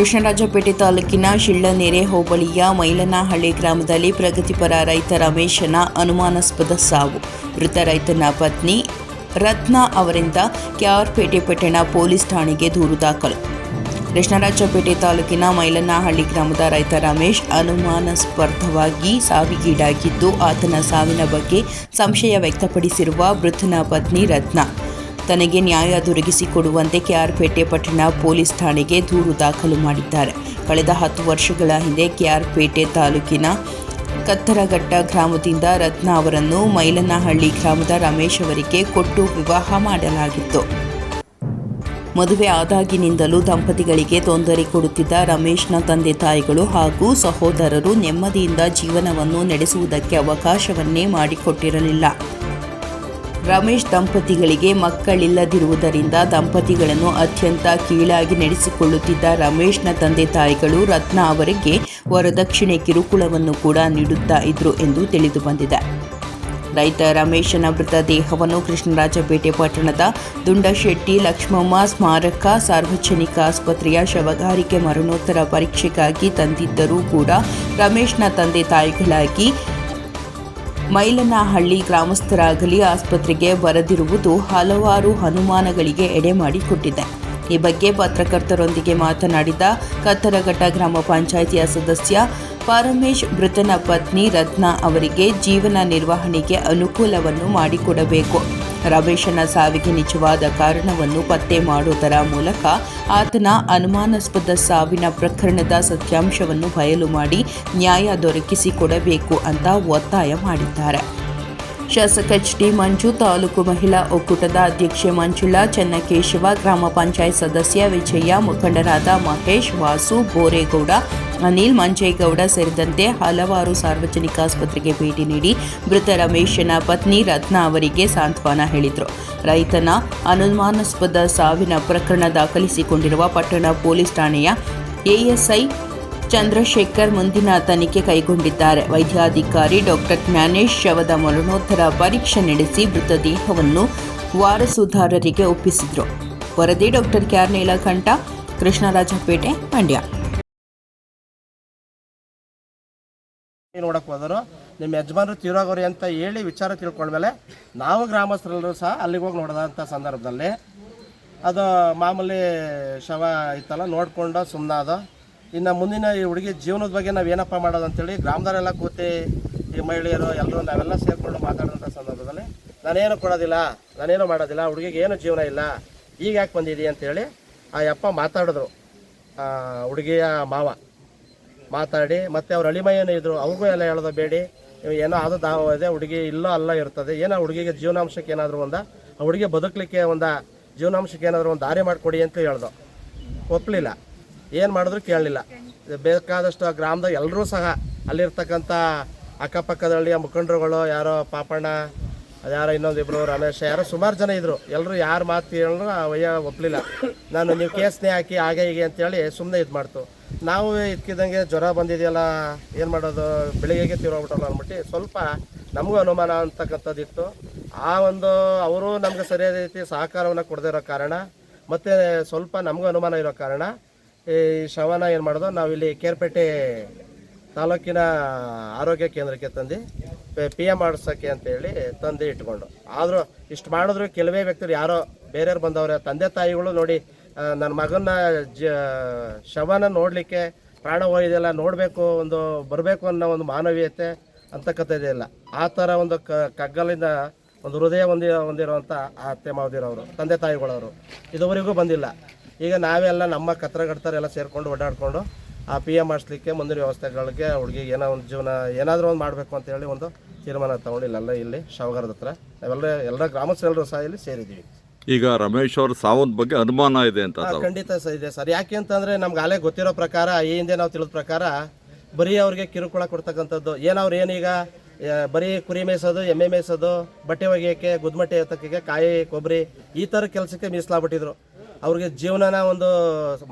ಕೃಷ್ಣರಾಜಪೇಟೆ ತಾಲೂಕಿನ ಶಿಳ್ಳನೆರೆ ಹೋಬಳಿಯ ಮೈಲನಹಳ್ಳಿ ಗ್ರಾಮದಲ್ಲಿ ಪ್ರಗತಿಪರ ರೈತ ರಮೇಶನ ಅನುಮಾನಾಸ್ಪದ ಸಾವು. ಮೃತ ರೈತನ ಪತ್ನಿ ರತ್ನ ಅವರಿಂದ ಕೆಆರ್ಪೇಟೆ ಪಟ್ಟಣ ಪೊಲೀಸ್ ಠಾಣೆಗೆ ದೂರು ದಾಖಲು. ಕೃಷ್ಣರಾಜಪೇಟೆ ತಾಲೂಕಿನ ಮೈಲನಹಳ್ಳಿ ಗ್ರಾಮದ ರೈತ ರಮೇಶ್ ಅನುಮಾನಾಸ್ಪದವಾಗಿ ಸಾವಿಗೀಡಾಗಿದ್ದು, ಆತನ ಸಾವಿನ ಬಗ್ಗೆ ಸಂಶಯ ವ್ಯಕ್ತಪಡಿಸಿರುವ ಮೃತನ ಪತ್ನಿ ರತ್ನ. ತನಗೆ ನ್ಯಾಯ ದೊರಕಿಸಿಕೊಡುವಂತೆ ಕೆಆರ್ಪೇಟೆ ಪಟ್ಟಣ ಪೊಲೀಸ್ ಠಾಣೆಗೆ ದೂರು ದಾಖಲು ಮಾಡಿದ್ದಾರೆ. ಕಳೆದ ಹತ್ತು ವರ್ಷಗಳ ಹಿಂದೆ ಕೆಆರ್ಪೇಟೆ ತಾಲೂಕಿನ ಕತ್ತರಘಟ್ಟ ಗ್ರಾಮದಿಂದ ರತ್ನ ಅವರನ್ನು ಮೈಲನಹಳ್ಳಿ ಗ್ರಾಮದ ರಮೇಶ್ ಅವರಿಗೆ ಕೊಟ್ಟು ವಿವಾಹ ಮಾಡಲಾಗಿತ್ತು. ಮದುವೆ ಆದಾಗಿನಿಂದಲೂ ದಂಪತಿಗಳಿಗೆ ತೊಂದರೆ ಕೊಡುತ್ತಿದ್ದ ರಮೇಶ್ನ ತಂದೆ ತಾಯಿಗಳು ಹಾಗೂ ಸಹೋದರರು ನೆಮ್ಮದಿಯಿಂದ ಜೀವನವನ್ನು ನಡೆಸುವುದಕ್ಕೆ ಅವಕಾಶವನ್ನೇ ಮಾಡಿಕೊಟ್ಟಿರಲಿಲ್ಲ. ರಮೇಶ್ ದಂಪತಿಗಳಿಗೆ ಮಕ್ಕಳಿಲ್ಲದಿರುವುದರಿಂದ ದಂಪತಿಗಳನ್ನು ಅತ್ಯಂತ ಕೀಳಾಗಿ ನಡೆಸಿಕೊಳ್ಳುತ್ತಿದ್ದ ರಮೇಶ್ನ ತಂದೆ ತಾಯಿಗಳು ರತ್ನ ಅವರಿಗೆ ವರದಕ್ಷಿಣೆ ಕಿರುಕುಳವನ್ನು ಕೂಡ ನೀಡುತ್ತಾ ಇದ್ರು ಎಂದು ತಿಳಿದು ಬಂದಿದೆ. ರೈತ ರಮೇಶನ ಮೃತದೇಹವನ್ನು ಕೃಷ್ಣರಾಜಪೇಟೆ ಪಟ್ಟಣದ ದುಂಡಶೆಟ್ಟಿ ಲಕ್ಷ್ಮಮ್ಮ ಸ್ಮಾರಕ ಸಾರ್ವಜನಿಕ ಆಸ್ಪತ್ರೆಯ ಶವಗಾರಿಕೆ ಮರಣೋತ್ತರ ಪರೀಕ್ಷೆಗಾಗಿ ತಂದಿದ್ದರೂ ಕೂಡ ರಮೇಶ್ನ ತಂದೆ ತಾಯಿಗಳಾಗಿ ಮೈಲನಹಳ್ಳಿ ಗ್ರಾಮಸ್ಥರಾಗಲಿ ಆಸ್ಪತ್ರೆಗೆ ಬರದಿರುವುದು ಹಲವಾರು ಅನುಮಾನಗಳಿಗೆ ಎಡೆ ಮಾಡಿಕೊಟ್ಟಿದೆ. ಈ ಬಗ್ಗೆ ಪತ್ರಕರ್ತರೊಂದಿಗೆ ಮಾತನಾಡಿದ ಕತ್ತರಘಟ್ಟ ಗ್ರಾಮ ಪಂಚಾಯಿತಿಯ ಸದಸ್ಯ ಪರಮೇಶ್, ಮೃತನ ಪತ್ನಿ ರತ್ನ ಅವರಿಗೆ ಜೀವನ ನಿರ್ವಹಣೆಗೆ ಅನುಕೂಲವನ್ನು ಮಾಡಿಕೊಡಬೇಕು. ರಮೇಶನ ಸಾವಿಗೆ ನಿಜವಾದ ಕಾರಣವನ್ನು ಪತ್ತೆ ಮಾಡುವುದರ ಮೂಲಕ ಆತನ ಅನುಮಾನಾಸ್ಪದ ಸಾವಿನ ಪ್ರಕರಣದ ಸತ್ಯಾಂಶವನ್ನು ಬಯಲು ಮಾಡಿ ನ್ಯಾಯ ದೊರಕಿಸಿಕೊಡಬೇಕು ಅಂತ ಒತ್ತಾಯ ಮಾಡಿದ್ದಾರೆ. ಶಾಸಕ ಎಚ್ ಡಿ ಮಂಜು ತಾಲೂಕು ಮಹಿಳಾ ಒಕ್ಕೂಟದ ಅಧ್ಯಕ್ಷೆ ಮಂಜುಳಾ, ಚನ್ನಕೇಶವ, ಗ್ರಾಮ ಪಂಚಾಯತ್ ಸದಸ್ಯ ವಿಜಯ, ಮುಖಂಡರಾದ ಮಹೇಶ್, ವಾಸು, ಬೋರೇಗೌಡ ಅನಿಲ್ ಮಂಜೇಗೌಡ ಸೇರಿದಂತೆ ಹಲವಾರು ಸಾರ್ವಜನಿಕ ಆಸ್ಪತ್ರೆಗೆ ಭೇಟಿ ನೀಡಿ ಮೃತ ರಮೇಶನ ಪತ್ನಿ ರತ್ನ ಅವರಿಗೆ ಸಾಂತ್ವನ ಹೇಳಿದರು. ರೈತನ ಅನುಮಾನಾಸ್ಪದ ಸಾವಿನ ಪ್ರಕರಣ ದಾಖಲಿಸಿಕೊಂಡಿರುವ ಪಟ್ಟಣ ಪೊಲೀಸ್ ಠಾಣೆಯ ಎಎಸ್ಐ ಚಂದ್ರಶೇಖರ್ ಮುಂದಿನ ತನಿಖೆ ಕೈಗೊಂಡಿದ್ದಾರೆ. ವೈದ್ಯಾಧಿಕಾರಿ ಡಾಕ್ಟರ್ ಜ್ಞಾನೇಶ್ ಶವದ ಮರಣೋತ್ತರ ಪರೀಕ್ಷೆ ನಡೆಸಿ ಮೃತದೇಹವನ್ನು ವಾರಸುದಾರರಿಗೆ ಒಪ್ಪಿಸಿದರು. ವರದಿ ಡಾಕ್ಟರ್ ಕ್ಯಾರ್ನೀಲಕಂಠ ಕೃಷ್ಣರಾಜಪೇಟೆ, ಮಂಡ್ಯ. ನೋಡಕ್ ಹೋದರು ನಿಮ್ಮ ಯಜಮಾನರು ತೀರೋಗೋರಿ ಅಂತ ಹೇಳಿ ವಿಚಾರ ತಿಳ್ಕೊಂಡ್ಮೇಲೆ ನಾವು ಗ್ರಾಮಸ್ಥರೆಲ್ಲರೂ ಸಹ ಅಲ್ಲಿಗೆ ಹೋಗಿ ನೋಡಿದಂಥ ಸಂದರ್ಭದಲ್ಲಿ ಅದು ಮಾಮೂಲಿ ಶವ ಇತ್ತಲ್ಲ, ನೋಡ್ಕೊಂಡು ಸುಮ್ಮನಾದ ಇನ್ನು ಮುಂದಿನ ಈ ಹುಡುಗಿ ಜೀವನದ ಬಗ್ಗೆ ನಾವು ಏನಪ್ಪ ಮಾಡೋದು ಅಂತೇಳಿ ಗ್ರಾಮದವರೆಲ್ಲ ಕೂತಿ ಈ ಮಹಿಳೆಯರು ಎಲ್ಲರೂ ನಾವೆಲ್ಲ ಸೇರಿಕೊಂಡು ಮಾತಾಡಿದಂಥ ಸಂದರ್ಭದಲ್ಲಿ ನಾನೇನು ಕೊಡೋದಿಲ್ಲ, ನಾನೇನು ಮಾಡೋದಿಲ್ಲ, ಹುಡುಗಿಗೆ ಏನು ಜೀವನ ಇಲ್ಲ, ಈಗ ಯಾಕೆ ಬಂದಿದ್ದೀ ಅಂತೇಳಿ ಆ ಯಪ್ಪ ಮಾತಾಡಿದ್ರು. ಹುಡುಗಿಯ ಮಾವ. ಮಾತಾಡಿ, ಮತ್ತೆ ಅವ್ರ ಅಳಿಮಯ್ಯನೂ ಇದ್ರು, ಅವ್ರಿಗೂ ಎಲ್ಲ ಹೇಳೋದು ಬೇಡಿ. ಏನೋ ಅದು ದಾವ ಇದೆ, ಹುಡುಗಿ ಇಲ್ಲ ಅಲ್ಲ ಇರ್ತದೆ. ಏನೋ ಹುಡುಗಿಗೆ ಜೀವನಾಂಶಕ್ಕೆ ಏನಾದರೂ ಒಂದ? ಆ ಹುಡುಗಿ ಬದುಕಲಿಕ್ಕೆ ಒಂದ, ಜೀವನಾಂಶಕ್ಕೆ ಏನಾದರೂ ಒಂದು ದಾರಿ ಮಾಡಿಕೊಡಿ ಅಂತ ಹೇಳ್ದು. ಒಪ್ಪಲಿಲ್ಲ ಏನು ಮಾಡಿದ್ರು ಕೇಳಲಿಲ್ಲ. ಬೇಕಾದಷ್ಟು ಆ ಗ್ರಾಮದಾಗ ಎಲ್ಲರೂ ಸಹ ಅಲ್ಲಿರ್ತಕ್ಕಂಥ ಅಕ್ಕಪಕ್ಕದ ಹಳ್ಳಿಯ ಮುಖಂಡರುಗಳು, ಯಾರೋ ಪಾಪಣ್ಣ, ಯಾರೋ ಇನ್ನೊಂದಿಬ್ರು ರಮೇಶ್, ಯಾರೋ ಸುಮಾರು ಜನ ಇದ್ರು. ಎಲ್ಲರೂ ಯಾರು ಮಾತು ಹೇಳಿದ್ರು ವಯ್ಯ ಒಪ್ಪಲಿಲ್ಲ ನಾನು ನೀವು ಕೇಸ್ನೇ ಹಾಕಿ, ಹಾಗೆ ಹೀಗೆ ಅಂತೇಳಿ ಸುಮ್ಮನೆ ಇದು ಮಾಡ್ತು. ನಾವು ಇದ್ಕಿದ್ದಂಗೆ ಜ್ವರ ಬಂದಿದೆಯಲ್ಲ, ಏನು ಮಾಡೋದು? ಬೆಳಿಗ್ಗೆಗೆ ತೀರೋಗ್ಬಿಟ್ಟಲ್ಲ ಅಂದ್ಬಿಟ್ಟು ಸ್ವಲ್ಪ ನಮಗೂ ಅನುಮಾನ ಅಂತಕ್ಕಂಥದ್ದು ಇತ್ತು ಆ ಒಂದು ಅವರು ನಮ್ಗೆ ಸರಿಯಾದ ರೀತಿ ಸಹಕಾರವನ್ನು ಕೊಡದೇ ಇರೋ ಕಾರಣ, ಮತ್ತು ಸ್ವಲ್ಪ ನಮಗೂ ಅನುಮಾನ ಇರೋ ಕಾರಣ, ಈ ಶವನ ಏನು ಮಾಡೋದು? ನಾವಿಲ್ಲಿ ಕೇರ್ಪೇಟೆ ತಾಲೂಕಿನ ಆರೋಗ್ಯ ಕೇಂದ್ರಕ್ಕೆ ತಂದು, ಪಿ ಎಂ ಮಾಡಿಸೋಕೆ ಅಂತೇಳಿ ತಂದು ಇಟ್ಕೊಂಡು. ಆದರೂ ಇಷ್ಟು ಮಾಡಿದ್ರು, ಕೆಲವೇ ವ್ಯಕ್ತಿಗಳು ಯಾರೋ ಬೇರೆಯವ್ರು ಬಂದವ್ರೆ, ತಂದೆ ತಾಯಿಗಳು ನೋಡಿ ನನ್ನ ಮಗನ ಜ, ಶವನ ನೋಡಲಿಕ್ಕೆ ಪ್ರಾಣ ಹೋಗಿದೆಯಲ್ಲ ನೋಡಬೇಕು, ಒಂದು ಬರಬೇಕು ಅನ್ನೋ ಒಂದು ಮಾನವೀಯತೆ ಅಂತಕ್ಕಂಥದ್ದೇ ಇಲ್ಲ. ಆ ಥರ ಒಂದು ಕ ಕಗ್ಗಲಿಂದ ಒಂದು ಹೃದಯ ಹೊಂದಿ, ಹೊಂದಿರುವಂಥ ಅತ್ತೆ ಮಾವದಿರೋರು ತಂದೆ ತಾಯಿಗಳವರು, ಇದುವರೆಗೂ ಬಂದಿಲ್ಲ. ಈಗ ನಾವೆಲ್ಲ ನಮ್ಮ ಕತ್ರಗಡ್ತಾರೆಲ್ಲ ಸೇರಿಕೊಂಡು ಓಡಾಡಿಕೊಂಡು ಆ ಪಿ ಎ ಮಾಡಿಸ್ಲಿಕ್ಕೆ ಮುಂದಿನ ವ್ಯವಸ್ಥೆಗಳಿಗೆ ಹುಡುಗಿಗೆ ಏನೋ ಒಂದು ಜೀವನ ಏನಾದರೂ ಒಂದು ಮಾಡಬೇಕು ಅಂತೇಳಿ ಒಂದು ತೀರ್ಮಾನ ತಗೊಂಡು ಇಲ್ಲೆಲ್ಲ ಇಲ್ಲಿ ಶಾವಗಾರದ ಹತ್ರ ನಾವೆಲ್ಲ ಎಲ್ಲ ಗ್ರಾಮಸ್ಥರೆಲ್ಲರೂ ಸಹ ಇಲ್ಲಿ ಸೇರಿದ್ದೀವಿ. ಈಗ ರಮೇಶ್ ಅವ್ರ ಸಾವನ್ ಬಗ್ಗೆ ಅನುಮಾನ ಇದೆ ಅಂತ ಹಾ, ಖಂಡಿತ ಸರ್ ಇದೆ ಸರ್. ಯಾಕೆ ಅಂತಂದ್ರೆ ನಮ್ಗೆ ಅಲ್ಲೇ ಗೊತ್ತಿರೋ ಪ್ರಕಾರ ಈ ಹಿಂದೆ ನಾವು ತಿಳಿದ ಪ್ರಕಾರ ಬರೀ ಅವ್ರಿಗೆ ಕಿರುಕುಳ ಕೊಡ್ತಕ್ಕಂಥದ್ದು. ಏನವ್ರು ಏನೀಗ ಆ, ಬರೀ ಕುರಿ ಮೇಯ್ಸೋದು ಎಮ್ಮೆ ಮೇಯ್ಸೋದು ಬಟ್ಟೆ ಒಗೆಯೋಕ್ಕೆ ಗುದ್ಮಟ್ಟೆ ಎತ್ತಕ್ಕೆ ಕಾಯಿ ಕೊಬ್ಬರಿ ಈ ಥರ ಕೆಲಸಕ್ಕೆ ಮೀಸಲಾಗ್ಬಿಟ್ಟಿದ್ರು. ಅವ್ರಿಗೆ ಜೀವನನ ಒಂದು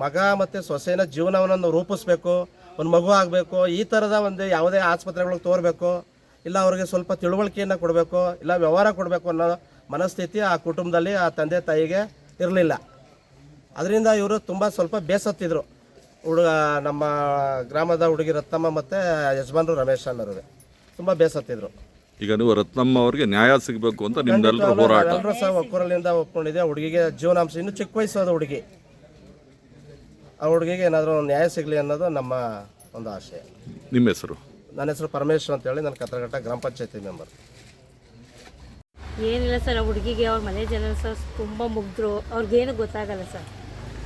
ಮಗ ಮತ್ತು ಸೊಸೆನ ಜೀವನವನ್ನು ರೂಪಿಸ್ಬೇಕು ಒಂದು ಮಗು ಆಗಬೇಕು ಈ ಥರದ ಒಂದು ಯಾವುದೇ ಆಸ್ಪತ್ರೆಗಳಿಗೆ ತೋರಬೇಕು ಇಲ್ಲ ಅವ್ರಿಗೆ ಸ್ವಲ್ಪ ತಿಳುವಳಿಕೆಯನ್ನು ಕೊಡಬೇಕು ಇಲ್ಲ ವ್ಯವಹಾರ ಕೊಡಬೇಕು ಅನ್ನೋ ಮನಸ್ಥಿತಿ ಆ ಕುಟುಂಬದಲ್ಲಿ ಆ ತಂದೆ ತಾಯಿಗೆ ಇರಲಿಲ್ಲ. ಅದರಿಂದ ಇವರು ತುಂಬ ಸ್ವಲ್ಪ ಬೇಸತ್ತಿದ್ರು. ಹುಡುಗ ನಮ್ಮ ಗ್ರಾಮದ ಹುಡುಗಿ ರತ್ನಮ್ಮ ಮತ್ತು ಯಜಮಾನ್ರು ರಮೇಶ್ ಅನ್ನೋರು ತುಂಬ ಬೇಸತ್ತಿದ್ರು. ಈಗ ನೀವು ರತ್ನಮ್ಮ ಅವ್ರಿಗೆ ನ್ಯಾಯ ಸಿಗಬೇಕು ಅಂತ ನಿಮ್ದೆಲ್ಲರೂ ಹೋರಾಟ. ಎಲ್ಲರೂ ಸಹ ಒಕ್ಕೂರಲ್ಲಿಂದ ಒಪ್ಕೊಂಡಿದೆ. ಹುಡುಗಿಗೆ ಜೀವನಾಂಶ ಇನ್ನೂ ಚಿಕ್ಕ ವಯಸ್ಸಾದ ಹುಡುಗಿ. ಆ ಹುಡುಗಿಗೆ ಏನಾದರೂ ನ್ಯಾಯ ಸಿಗಲಿ ಅನ್ನೋದು ನಮ್ಮ ಒಂದು ಆಶಯ ನಿಮ್ಮ ಹೆಸರು? ನನ್ನ ಹೆಸರು ಪರಮೇಶ್ವರ್ ಅಂತೇಳಿ. ನಾನು ಕತ್ರಘಟ್ಟ ಗ್ರಾಮ ಪಂಚಾಯತಿ ಮೆಂಬರ್. ಏನಿಲ್ಲ ಸರ್ ಹುಡುಗಿಗೆ ಅವ್ರ ಮನೆ ಜನ ಸರ್ ತುಂಬ ಮುಗಿದ್ರು. ಅವ್ರಿಗೇನು ಗೊತ್ತಾಗಲ್ಲ ಸರ್.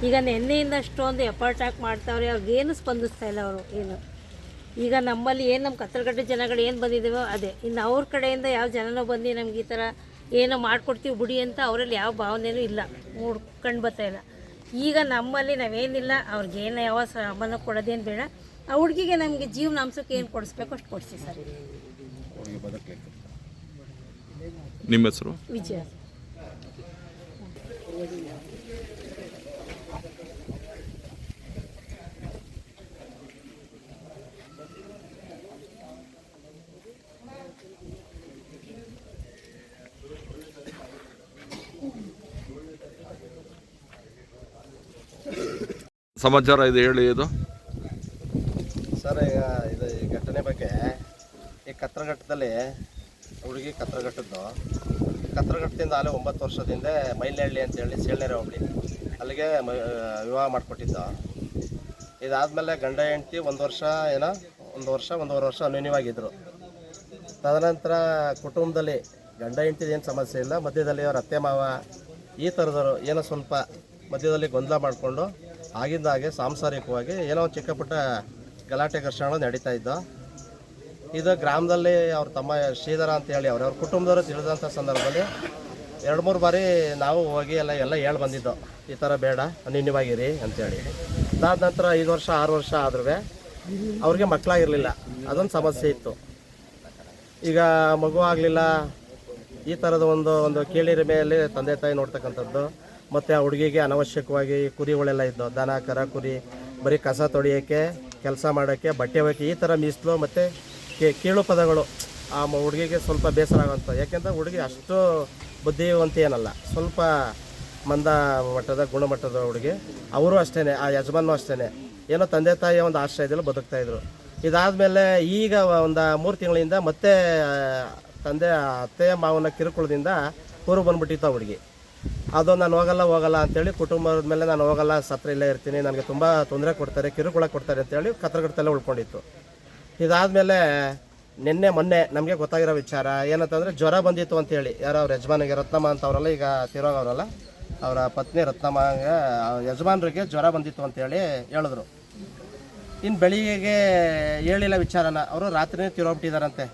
ಈಗ ನಿನ್ನೆಯಿಂದ ಅಷ್ಟೊಂದು ಎಫರ್ಟ್ ಹಾಕಿ ಮಾಡ್ತಾವ್ರೆ, ಅವ್ರಿಗೇನು ಸ್ಪಂದಿಸ್ತಾ ಇಲ್ಲ ಅವರು, ಏನು. ಈಗ ನಮ್ಮಲ್ಲಿ ಏನು ನಮ್ಮ ಕತ್ತಲಗಡ್ಡೆ ಜನಗಳು ಏನು ಬಂದಿದ್ದೀವೋ ಅದೇ. ಇನ್ನು ಅವ್ರ ಕಡೆಯಿಂದ ಯಾವ ಜನನೋ ಬಂದು ನಮ್ಗೆ ಈ ಥರ ಏನೋ ಮಾಡ್ಕೊಡ್ತೀವಿ ಬಿಡಿ ಅಂತ ಅವರಲ್ಲಿ ಯಾವ ಭಾವನೆಯೂ ಇಲ್ಲ. ಮೂಡ್ ಕಂಡು ಬರ್ತಾ ಇಲ್ಲ. ಈಗ ನಮ್ಮಲ್ಲಿ ನಾವೇನಿಲ್ಲ, ಅವ್ರಿಗೇನು ಯಾವ ಸಂಬಂಧ ಕೊಡೋದೇನು ಬೇಡ. ಆ ಹುಡುಗಿಗೆ ನಮಗೆ ಜೀವನಾಂಶಕ್ಕೆ ಏನು ಕೊಡಿಸ್ಬೇಕು ಅಷ್ಟು ಕೊಡಿಸಿ ಸರ್. ನಿಮ್ಮ ಹೆಸರು? ವಿಜಯ. ಸಮಾಚಾರ ಇದು ಹೇಳಿ ಇದು. ಸರ್ ಈಗ ಇದು ಈ ಘಟನೆ ಬಗ್ಗೆ ಈ ಕತ್ರಘಟ್ಟದಲ್ಲಿ ಹುಡುಗಿ ಕತ್ರಗಟ್ಟದ್ದು ಕತ್ರಗಟ್ಟದಿಂದ ಅಲ್ಲೇ ಒಂಬತ್ತು ವರ್ಷದಿಂದ ಮೈಲಹಳ್ಳಿ ಅಂತೇಳಿ ಸೇಳ್ನೇರೆ ಹೋಗ್ಲಿ ಅಲ್ಲಿಗೆ ವಿವಾಹ ಮಾಡಿಕೊಟ್ಟಿದ್ದ. ಇದಾದಮೇಲೆ ಗಂಡ ಹೆಂಡತಿ ಒಂದು ವರ್ಷ ಏನೋ, ಒಂದು ವರ್ಷ, ಒಂದೂವರೆ ವರ್ಷ ಅನ್ಯೂನ್ಯವಾಗಿದ್ದರು ತದನಂತರ ಕುಟುಂಬದಲ್ಲಿ ಗಂಡ ಹೆಂಡ್ತಿದ ಏನು ಸಮಸ್ಯೆ ಇಲ್ಲ. ಮಧ್ಯದಲ್ಲಿ ಅವ್ರ ಅತ್ತೆ, ಮಾವ ಈ ಥರದವರು ಏನೋ ಸ್ವಲ್ಪ ಮಧ್ಯದಲ್ಲಿ ಗೊಂದಲ ಮಾಡಿಕೊಂಡು ಆಗಿಂದ ಹಾಗೆ ಸಾಂಸಾರಿಕವಾಗಿ ಏನೋ ಒಂದು ಚಿಕ್ಕ ಪುಟ್ಟ ಗಲಾಟೆ ಘರ್ಷಣೆ ನಡೀತಾ ಇದ್ದೋ. ಇದು ಗ್ರಾಮದಲ್ಲಿ ಅವ್ರ ತಮ್ಮ ಶ್ರೀಧರ ಅಂತ ಹೇಳಿ ಅವ್ರ. ಅವ್ರ ಕುಟುಂಬದವರು ತಿಳಿದಂಥ ಸಂದರ್ಭದಲ್ಲಿ ಎರಡು ಮೂರು ಬಾರಿ ನಾವು ಹೋಗಿ ಎಲ್ಲ ಎಲ್ಲ ಹೇಳಿ ಬಂದಿದ್ದೋ. ಈ ಥರ ಬೇಡ ನಿನ್ನವಾಗಿರಿ ಅಂತೇಳಿ ಅದಾದ ನಂತರ ಐದು ವರ್ಷ, ಆರು ವರ್ಷ ಆದ್ರೂ ಅವ್ರಿಗೆ ಮಕ್ಕಳಾಗಿರಲಿಲ್ಲ. ಅದೊಂದು ಸಮಸ್ಯೆ ಇತ್ತು. ಈಗ ಮಗು ಆಗಲಿಲ್ಲ. ಈ ಥರದ ಒಂದು ಒಂದು ಕೇಳಿರ ಮೇಲೆ ತಂದೆ ತಾಯಿ ನೋಡ್ತಕ್ಕಂಥದ್ದು. ಮತ್ತು ಆ ಹುಡುಗಿಗೆ ಅನವಶ್ಯಕವಾಗಿ ಕುರಿಗಳೆಲ್ಲ ಇದ್ದವು. ದನ, ಕರ, ಕುರಿ, ಬರೀ ಕಸ ತೊಳೆಯೋಕ್ಕೆ, ಕೆಲಸ ಮಾಡೋಕ್ಕೆ, ಬಟ್ಟೆ ಹೋಗಿ ಈ ಥರ ಮೀಸಲು ಮತ್ತು ಕೀಳು ಪದಗಳು ಆ ಹುಡುಗಿಗೆ ಸ್ವಲ್ಪ ಬೇಸರ ಆಗುವಂಥ ಯಾಕೆಂದ್ರೆ ಹುಡುಗಿ ಅಷ್ಟು ಬುದ್ಧಿವಂತ ಏನಲ್ಲ ಸ್ವಲ್ಪ ಮಂದ ಮಟ್ಟದ, ಗುಣಮಟ್ಟದ ಹುಡುಗಿ. ಅವರು ಅಷ್ಟೇ ಆ ಯಜಮಾನು ಅಷ್ಟೇ ಏನೋ ತಂದೆ ತಾಯಿಯ ಒಂದು ಆಶ್ರಯದಲ್ಲಿ ಬದುಕ್ತಾ ಇದ್ರು. ಇದಾದಮೇಲೆ ಈಗ ಒಂದು ಮೂರು ತಿಂಗಳಿಂದ ಮತ್ತೆ ತಂದೆ ಅತ್ತೆ ಮಾವನ ಕಿರುಕುಳದಿಂದ ಊರು ಬಂದ್ಬಿಟ್ಟಿತ್ತು ಹುಡುಗಿ. ಅದು ನಾನು ಹೋಗಲ್ಲ ಹೋಗಲ್ಲ ಅಂತೇಳಿ ಕುಟುಂಬದ ಮೇಲೆ ನಾನು ಹೋಗಲ್ಲ, ಸತ್ರ ಇಲ್ಲೇ ಇರ್ತೀನಿ, ನನಗೆ ತುಂಬ ತೊಂದರೆ ಕೊಡ್ತಾರೆ, ಕಿರುಕುಳ ಕೊಡ್ತಾರೆ ಅಂತೇಳಿ ತಲೆ ಉಳ್ಕೊಂಡಿತ್ತು. ಇದಾದಮೇಲೆ ನಿನ್ನೆ, ಮೊನ್ನೆ ನಮಗೆ ಗೊತ್ತಾಗಿರೋ ವಿಚಾರ ಏನಂತಂದರೆ ಜ್ವರ ಬಂದಿತ್ತು ಅಂತೇಳಿ ಯಾರೋ ಅವ್ರ ಯಜಮಾನಿಗೆ, ರತ್ನಮ್ಮ ಅಂತ ಅವರಲ್ಲ ಈಗ ತಿರೋಗವರಲ್ಲ ಅವರ ಪತ್ನಿ ರತ್ನಮ್ಮಗೆ ಯಜಮಾನ್ರಿಗೆ ಜ್ವರ ಬಂದಿತ್ತು ಅಂತೇಳಿ ಹೇಳಿದ್ರು. ಇನ್ನು ಬೆಳಿಗ್ಗೆಗೆ ಹೇಳಿಲ್ಲ ವಿಚಾರನ, ಅವರು ರಾತ್ರಿನೇ ತಿರೋಗ್ಬಿಟ್ಟಿದಾರಂತೆ